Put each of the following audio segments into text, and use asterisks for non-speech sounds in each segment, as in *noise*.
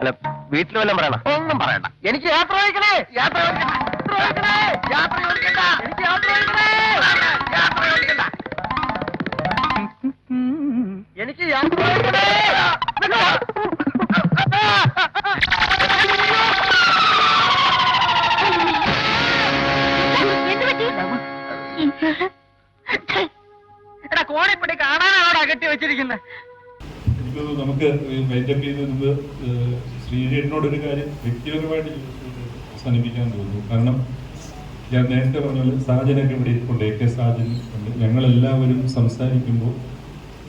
അല്ല വീട്ടിൽ വല്ലതും പറയണ? ഒന്നും പറയണ്ട. എനിക്ക് യാത്ര ചോദിക്കണേ യാത്ര ചോദിക്കണേ യാത്ര ചോദിക്കണ്ട എനിക്ക് യാത്ര ചോദിക്കണേ യാത്ര ചോദിക്കണ്ട എനിക്ക് യാത്ര ചോദിക്കണേ എടാ കോണിപ്പടി കാണാനാണോടാ കെട്ടി വെച്ചിരിക്കുന്നത് എനിക്ക് നമുക്ക് വൈൻഡപ്പ് ചെയ്ത് മുമ്പ് ശ്രീജേട്ടനോടൊരു കാര്യം വ്യക്തിപരമായിട്ട് അവസാനിപ്പിക്കാൻ തോന്നുന്നു. കാരണം ഞാൻ നേരത്തെ പറഞ്ഞ പോലെ സാജനൊക്കെ ഇവിടെ ഇരിപ്പുണ്ട് എ കെ സാജൻ ഉണ്ട്. ഞങ്ങളെല്ലാവരും സംസാരിക്കുമ്പോൾ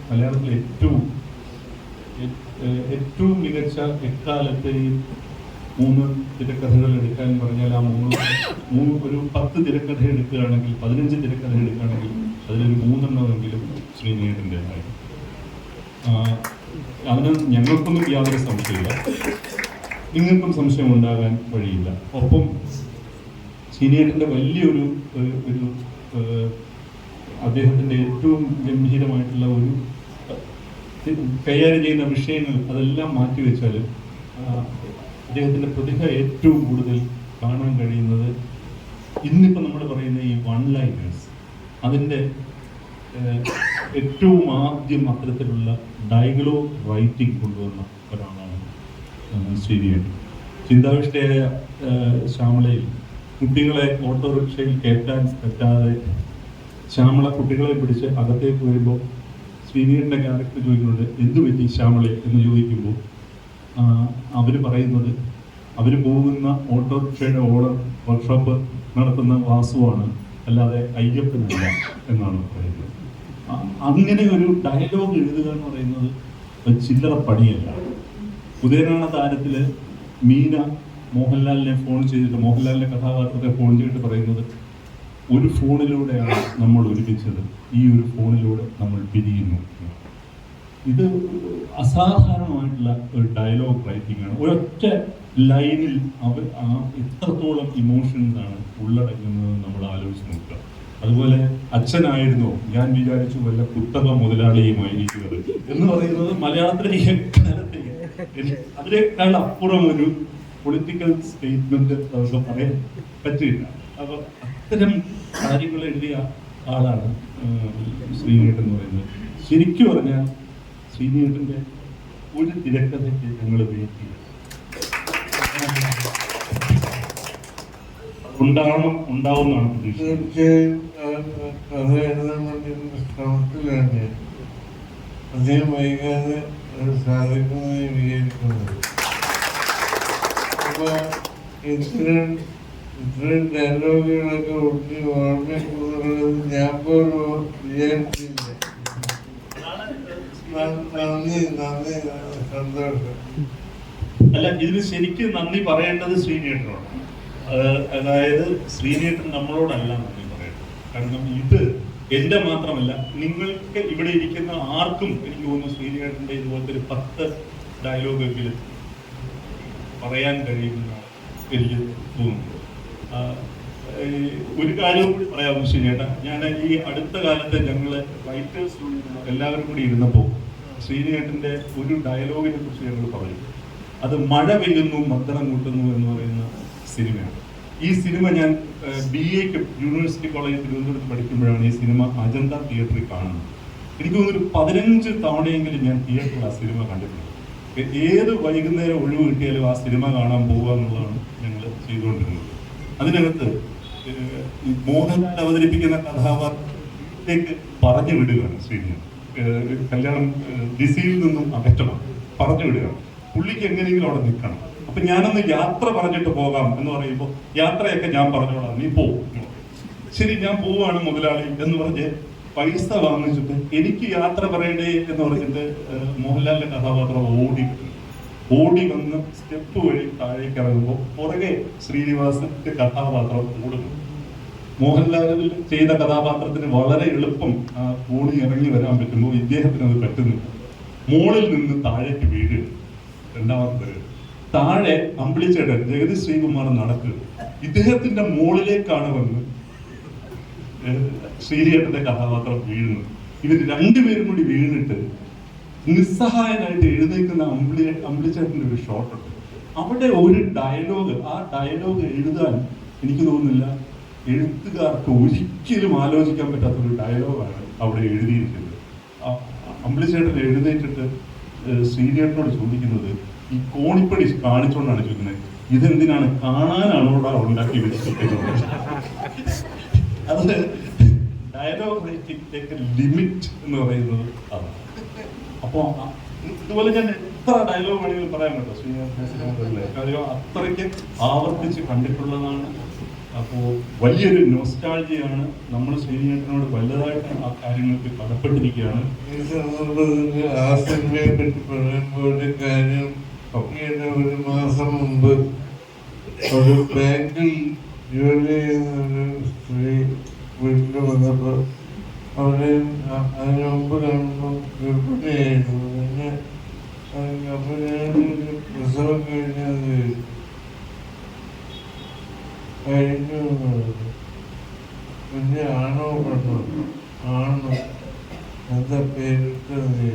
മലയാളത്തിൽ ഏറ്റവും ഏറ്റവും മികച്ച എക്കാലത്തെയും മൂന്ന് തിരക്കഥകൾ എടുക്കാൻ പറഞ്ഞാൽ ആ മൂന്ന് മൂന്ന് ഒരു പത്ത് തിരക്കഥ എടുക്കുകയാണെങ്കിൽ പതിനഞ്ച് തിരക്കഥ എടുക്കുകയാണെങ്കിൽ അതിലൊരു മൂന്നെണ്ണമെങ്കിലും ശ്രീനേട്ടന്റെതായിരുന്നു ആഹ് അതിന് ഞങ്ങൾക്കൊന്നും യാതൊരു സംശയമില്ല നിങ്ങൾക്കും സംശയം ഉണ്ടാകാൻ വഴിയില്ല. ഒപ്പം സീനിയറിന്റെ വലിയൊരു ഒരു അദ്ദേഹത്തിന്റെ ഏറ്റവും ഗംഭീരമായിട്ടുള്ള ഒരു കൈകാര്യം ചെയ്യുന്ന വിഷയങ്ങൾ അതെല്ലാം മാറ്റിവെച്ചാൽ അദ്ദേഹത്തിന്റെ പ്രതിഭ ഏറ്റവും കൂടുതൽ കാണാൻ കഴിയുന്നത് ഇന്നിപ്പോൾ നമ്മൾ പറയുന്ന ഈ വൺ ലൈനേഴ്സ് അതിന്റെ ഏറ്റവും ആദ്യം അത്തരത്തിലുള്ള ഡയലോഗ് റൈറ്റിംഗ് കൊണ്ടുവന്ന ഒരാളാണ് ഏഹ്, ശ്രീനിയേട്ടൻ. ചിന്താവിഷ്ടയായ ശ്യാമളയിൽ കുട്ടികളെ ഓട്ടോറിക്ഷയിൽ കയറ്റാൻ പറ്റാതെ ശ്യാമള കുട്ടികളെ പിടിച്ച് അകത്തേക്ക് വരുമ്പോൾ ശ്രീനിയേട്ടന്റെ ക്യാരക്ടർ ചോദിക്കുന്നുണ്ട് എന്തു പറ്റി ശ്യാമളെ? എന്ന് ചോദിക്കുമ്പോൾ അവർ പറയുന്നത് അവർ പോകുന്ന ഓട്ടോറിക്ഷയുടെ ഓർഡർ വർക്ക്ഷോപ്പ് നടത്തുന്ന വാസുവാണ് അല്ലാതെ അയ്യപ്പനല്ല എന്നാണ് പറയുന്നത്. അങ്ങനെ ഒരു ഡയലോഗ് എഴുതുക എന്ന് പറയുന്നത് ഒരു ചില്ലറ പണിയല്ല. ഉദയനാണ താരത്തിൽ മീന മോഹൻലാലിനെ ഫോൺ ചെയ്തിട്ട് മോഹൻലാലിന്റെ കഥാപാത്രത്തെ ഫോൺ ചെയ്തിട്ട് പറയുന്നത് ഒരു ഫോണിലൂടെയാണ് നമ്മൾ ഒരുമിച്ചത്. ഈ ഒരു ഫോണിലൂടെ നമ്മൾ പിരിയുന്നു. ഇത് അസാധാരണമായിട്ടുള്ള ഒരു ഡയലോഗ് റൈറ്റിംഗ് ആണ്. ഒരൊറ്റ ലൈനിൽ അവർ എത്രത്തോളം ഇമോഷൻസ് ആണ് ഉള്ളടങ്ങുന്നത് നമ്മൾ ആലോചിച്ച് നോക്കുക. അതുപോലെ അച്ഛനായിരുന്നു ഞാൻ വിചാരിച്ചു വല്ല കുത്തക മുതലാളിയുമായിരിക്കുന്നത്. എന്ന് പറയുന്നത് മലയാളത്തിലെ അതിനേക്കാൾ അപ്പുറം ഒരു പൊളിറ്റിക്കൽ സ്റ്റേറ്റ്മെന്റ് നമുക്ക് പറയാൻ പറ്റില്ല. അപ്പൊ അത്തരം കാര്യങ്ങൾ എഴുതിയ ആളാണ് ശ്രീനേട്ടൻ എന്ന് പറയുന്നത്. ശരിക്കും പറഞ്ഞാൽ ശ്രീനേട്ടന്റെ ഒരു തിരക്കഥയ്ക്ക് ഞങ്ങൾ ചെയ്യും ഉണ്ടാവണം പ്രതീക്ഷ തീർച്ചയായും കഥ എഴുതാൻ ശ്രമത്തിലാണ് വൈകാതെ വിചാരിക്കുന്നത്. ഇത്രയും ഇത്രയും ഡയലോഗുകളൊക്കെ ഒട്ടി ഓർമ്മിക്കുന്നുള്ളത് ഞാൻ പോലും വിചാരിച്ചില്ല. നന്ദി നന്ദി സന്തോഷം. അല്ല ഇതിന് ശരിക്കും നന്ദി പറയേണ്ടത് ശ്രീനേട്ടനോടാണ് അത് അതായത് ശ്രീനേട്ടൻ നമ്മളോടല്ല നന്ദി പറയുന്നത് കാരണം ഇത് എന്റെ മാത്രമല്ല നിങ്ങൾക്ക് ഇവിടെ ഇരിക്കുന്ന ആർക്കും എനിക്ക് തോന്നുന്നു ശ്രീനേട്ടന്റെ ഇതുപോലത്തെ ഒരു പത്ത് ഡയലോഗെങ്കിലും പറയാൻ കഴിയുമെന്നാണ് എനിക്ക് തോന്നുന്നത് ഒരു കാര്യം കൂടി പറയാമോ ശ്രീനേട്ട? ഞാൻ ഈ അടുത്ത കാലത്ത് ഞങ്ങൾ റൈറ്റേഴ്സ് എല്ലാവരും കൂടി ഇരുന്നപ്പോൾ ശ്രീനേട്ടന്റെ ഒരു ഡയലോഗിനെ കുറിച്ച് ഞങ്ങൾ പറയും അത് മഴ പെയ്യുന്നു മദ്ദളം കൂട്ടുന്നു എന്ന് പറയുന്ന സിനിമയാണ്. ഈ സിനിമ ഞാൻ ബി എക്ക് യൂണിവേഴ്സിറ്റി കോളേജ് തിരുവനന്തപുരത്ത് പഠിക്കുമ്പോഴാണ് ഈ സിനിമ അജന്ത തിയേറ്ററിൽ കാണുന്നത്. എനിക്ക് തോന്നുന്നു പതിനഞ്ച് തവണയെങ്കിലും ഞാൻ തിയേറ്ററിൽ ആ സിനിമ കണ്ടിട്ടുണ്ട്. ഏത് വൈകുന്നേരം ഒഴിവ് കിട്ടിയാലും ആ സിനിമ കാണാൻ പോവുക എന്നുള്ളതാണ് ഞങ്ങൾ ചെയ്തുകൊണ്ടിരുന്നത്. അതിനകത്ത് മോഹൻലാൽ അവതരിപ്പിക്കുന്ന കഥാപാത്രത്തിലേക്ക് പറഞ്ഞു വിടുകയാണ് ശ്രീനിവാസൻ കല്യാണം ദിശയിൽ നിന്നും അകറ്റണം. പറഞ്ഞു വിടുകയാണ്. പുള്ളിക്ക് എങ്ങനെയെങ്കിലും അവിടെ നിൽക്കണം. അപ്പൊ ഞാനൊന്ന് യാത്ര പറഞ്ഞിട്ട് പോകാം എന്ന് പറയുമ്പോൾ യാത്രയൊക്കെ ഞാൻ പറഞ്ഞോളാം. നീ പോ. ശരി ഞാൻ പോവാണ് മുതലാളി എന്ന് പറഞ്ഞ് പൈസ വാങ്ങിച്ചിട്ട് എനിക്ക് യാത്ര പറയണ്ടേ എന്ന് പറഞ്ഞിട്ട് മോഹൻലാലിന്റെ കഥാപാത്രം ഓടി. ഓടി വന്ന് സ്റ്റെപ്പ് വഴി താഴേക്ക് ഇറങ്ങുമ്പോൾ പുറകെ ശ്രീനിവാസന്റെ കഥാപാത്രം ഓടുന്നു മോഹൻലാലിൽ ചെയ്ത കഥാപാത്രത്തിന് വളരെ എളുപ്പം ഓടി ഇറങ്ങി വരാൻ പറ്റുമ്പോൾ ഇദ്ദേഹത്തിന് അത് പറ്റുന്നില്ല. മോളിൽ നിന്ന് താഴേക്ക് വീഴുക രണ്ടാമത്തെ വരെ. താഴെ അമ്പിളിച്ചേട്ടൻ ജഗതി ശ്രീകുമാർ നടക്കുക ഇദ്ദേഹത്തിന്റെ മുകളിലേക്കാണ് വന്ന് ശ്രീരിയേട്ടന്റെ കഥാപാത്രം വീഴുന്നത്. ഇവർ രണ്ടുപേരും കൂടി വീണിട്ട് നിസ്സഹായനായിട്ട് എഴുന്നേൽക്കുന്ന അമ്പിളി അമ്പിളിച്ചേട്ടന്റെ ഒരു ഷോട്ട് ഉണ്ട്. അവിടെ ഒരു ഡയലോഗ് ആ ഡയലോഗ് എഴുതാൻ എനിക്ക് തോന്നുന്നില്ല എഴുത്തുകാർക്ക് ഒരിക്കലും ആലോചിക്കാൻ പറ്റാത്ത ഒരു ഡയലോഗാണ് അവിടെ എഴുതിയിരിക്കുന്നത്. അമ്പിളിച്ചേട്ടൻ എഴുന്നേറ്റിട്ട് ശ്രീരേട്ടനോട് ചോദിക്കുന്നത് ഈ കോണിപ്പടി കാണിച്ചുകൊണ്ടാണ് ചോദിക്കുന്നത്. ഇതെന്തിനാണ് കാണാനാണോ അവിടെ ഉണ്ടാക്കി വെച്ചിരിക്കുന്നത്? അത് ഡയലോഗ് ലിമിറ്റ് എന്ന് പറയുന്നത് അതാണ്. അപ്പോൾ ഇതുപോലെ ഞാൻ എത്ര ഡയലോഗ് വേണമെങ്കിലും പറയാൻ കേട്ടോ കാര്യം അത്രയ്ക്ക് ആവർത്തിച്ച് കണ്ടിട്ടുള്ളതാണ്. അപ്പോൾ വലിയൊരു നോസ്റ്റാൾജിയാണ് നമ്മൾ ശ്രീനിവാസനോട് വലുതായിട്ട് ആ കാര്യങ്ങൾക്ക് കടപ്പെട്ടിരിക്കുകയാണ്. ആ സിനിമയെ പറ്റി പറയുമ്പോൾ കാര്യം ഈയിടെ ഒരു മാസം മുമ്പ് ഒരു ബാങ്കിൽ ജോലി ചെയ്യുന്ന ഒരു സ്ത്രീ വീട്ടിൽ വന്നപ്പോൾ അവിടെ അതിന് മുമ്പ് കാണുമ്പോൾ ഗർഭിണിയായിരുന്നു. പിന്നെ അപ്പോൾ ഞാനൊരു പ്രസവം കഴിഞ്ഞത് കഴിഞ്ഞു. പിന്നെ ആണോ പെണ്ണോ? ആണോ? എന്താ പേരിട്ടത്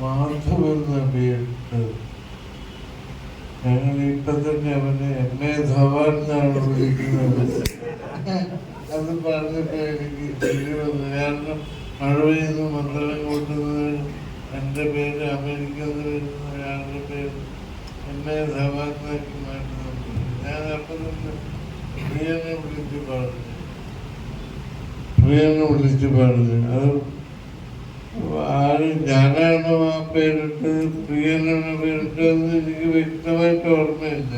മാധവ് എന്ന പേരിട്ട് ഞങ്ങൾ ഇപ്പൊ തന്നെ അവനെ എം എ ധവാൻ എന്നാണ് വിളിക്കുന്നത്. അത് പറഞ്ഞപ്പോ എനിക്ക് കാരണം മഴ പെയ്യുന്നു മന്ത്രം കൂട്ടുന്നത് എന്റെ പേര് അമേരിക്കയിൽ വരുന്ന പേര് എം എ ധവാൻ ഞാൻ അപ്പം തന്നെ പ്രിയനെ വിളിച്ച് പറഞ്ഞു. പ്രിയനെ വിളിച്ച് അത് ആര് ഞാനാണ് ആ പേരിട്ട് പ്രിയനാണ് പേരിട്ടതെന്ന് എനിക്ക് വ്യക്തമായിട്ട് ഓർമ്മയില്ല.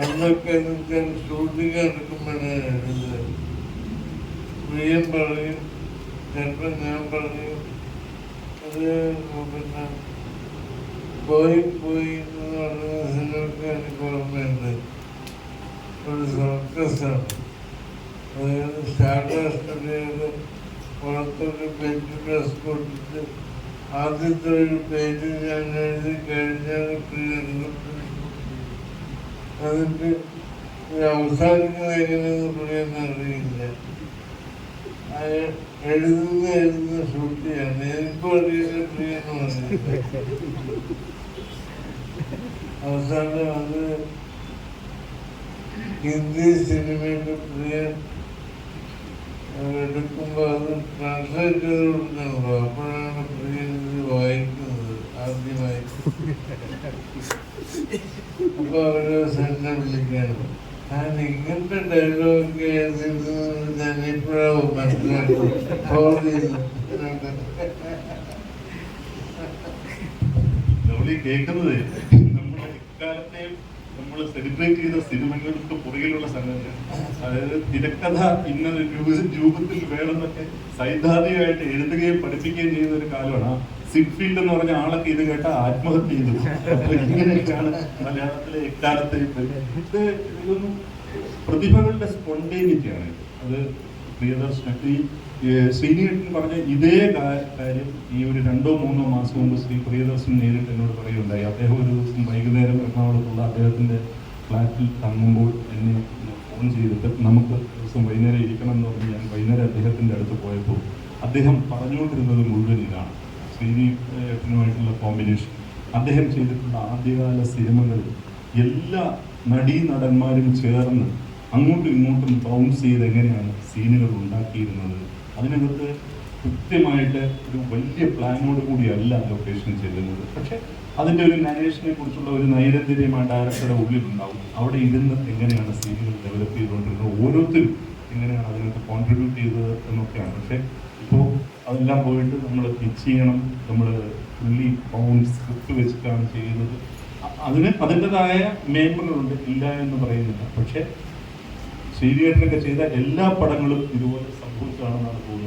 അന്നൊക്കെ വെച്ചാൽ ഷൂട്ടിംഗ് എടുക്കുമ്പോഴാണ് എഴുതുന്നത് പ്രിയൻ പറയും ചിലപ്പോൾ ഞാൻ പറയും. അത് പിന്നെ പോയി പോയി എന്ന് പറഞ്ഞ സിനിമയൊക്കെ എനിക്ക് ഓർമ്മയുണ്ട്. ഒരു സർക്കസാണ്. അതായത് സ്റ്റാർട്ടാസ്റ്റുഡിയോയുടെ പുറത്തൊരു പേജ് ഡ്രസ് കൊടുത്തിട്ട് ആദ്യത്തെ ഒരു പേജ് ഞാൻ എഴുതി കഴിഞ്ഞാൽ അതിന്റെ അവസാനിക്കുന്നത് എങ്ങനെയെന്ന് പ്രിയെന്ന് അറിയില്ല. എഴുതുന്ന എഴുതുന്ന ഷൂട്ട് ചെയ്യാണ് എനിക്കും അറിയില്ല പ്രിയെന്ന് പറഞ്ഞില്ല അവസാനം അത് ഹിന്ദി സിനിമയുടെ പ്രിയൻ എടുക്കുമ്പോൾ അത് *laughs* ട്രാൻസ്ലേറ്റ് ചെയ്ത് കൊടുക്കണല്ലോ അപ്പോഴാണ് ആദ്യമായി അപ്പൊ അവർ വിളിക്കാണ് ഞാൻ ഇങ്ങനത്തെ ഡയലോഗ് ഞാൻ ഇപ്പോഴാവും മനസ്സിലാക്കി ഫോൺ ചെയ്തു നമ്മൾ ഈ കേൾക്കുന്നത്. നമ്മൾ സെലിബ്രേറ്റ് ചെയ്ത സിനിമകൾക്ക് പുറകിലുള്ള സംഗതിയാണ് അതായത് തിരക്കഥ ഇന്ന രൂപ- രൂപത്തിൽ വേണമെന്നൊക്കെ സൈദ്ധാന്തികമായിട്ട് എഴുതുകയും പഠിപ്പിക്കുകയും ചെയ്യുന്ന ഒരു കാലമാണ്. സിഗ്ഫീൽഡ് എന്ന് പറഞ്ഞ ആളൊക്കെ ഇത് കേട്ട ആത്മഹത്യ ചെയ്തു. ഇങ്ങനെയൊക്കെയാണ് മലയാളത്തിലെ എക്കാലത്തെ ഇത്. ഇതൊന്നും പ്രതിഭകളുടെ സ്പോണ്ടേനിറ്റിയാണ്. അത് പ്രിയദർശനത്തിൽ ശ്രീനികേട്ടൻ പറഞ്ഞ ഇതേ കാര്യം ഈ ഒരു രണ്ടോ മൂന്നോ മാസം മുമ്പ് ശ്രീ പ്രിയദർശൻ നേരിട്ട് എന്നോട് പറയുകയുണ്ടായി. അദ്ദേഹം ഒരു ദിവസം വൈകുന്നേരം എറണാകുളത്തുള്ള അദ്ദേഹത്തിന്റെ ഫ്ലാറ്റിൽ തങ്ങുമ്പോൾ എന്നെ ഫോൺ ചെയ്തിട്ട് നമുക്ക് ദിവസം വൈകുന്നേരം ഇരിക്കണം എന്ന് പറഞ്ഞ് ഞാൻ വൈകുന്നേരം അദ്ദേഹത്തിന്റെ അടുത്ത് പോയപ്പോൾ അദ്ദേഹം പറഞ്ഞുകൊണ്ടിരുന്നത് മുഴുവൻ ഇതാണ്. ശ്രീനി ഏട്ടനുമായിട്ടുള്ള കോമ്പിനേഷൻ അദ്ദേഹം ചെയ്തിട്ടുള്ള ആദ്യകാല സിനിമകളിൽ എല്ലാ നടീ നടന്മാരും ചേർന്ന് അങ്ങോട്ടും ഇങ്ങോട്ടും ബൗൺസ് ചെയ്ത് എങ്ങനെയാണ് സീനുകൾ ഉണ്ടാക്കിയിരുന്നത്? അതിനകത്ത് കൃത്യമായിട്ട് ഒരു വലിയ പ്ലാനോട് കൂടിയല്ല ലൊക്കേഷൻ ചെല്ലുന്നത്. പക്ഷേ അതിന്റെ ഒരു നരേഷനെ കുറിച്ചുള്ള ഒരു നൈരന്തര്യം ആ ഡയറക്ടറുടെ ഉള്ളിലുണ്ടാവും. അവിടെ ഇരുന്ന് എങ്ങനെയാണ് സീനുകൾ ഡെവലപ്പ് ചെയ്തുകൊണ്ടിരുന്നത്? ഓരോരുത്തരും എങ്ങനെയാണ് അതിനകത്ത് കോൺട്രിബ്യൂട്ട് ചെയ്തത് എന്നൊക്കെയാണ്. പക്ഷെ ഇപ്പോൾ അതെല്ലാം പോയിട്ട് നമ്മൾ പിച്ച് ചെയ്യണം നമ്മൾ ഫുള്ളി പൗണ്ട് സ്ക്രിപ്റ്റ് വെച്ചിട്ടാണ് ചെയ്യുന്നത്. അതിന് അതിന്റെതായ മേന്മകളുണ്ട് ഇല്ല എന്ന് പറയുന്നില്ല. പക്ഷേ ശ്രീകേട്ടനൊക്കെ ചെയ്ത എല്ലാ പടങ്ങളും ഇതുപോലെ സംഭവിച്ചാണെന്നാണ് തോന്നുന്നത്.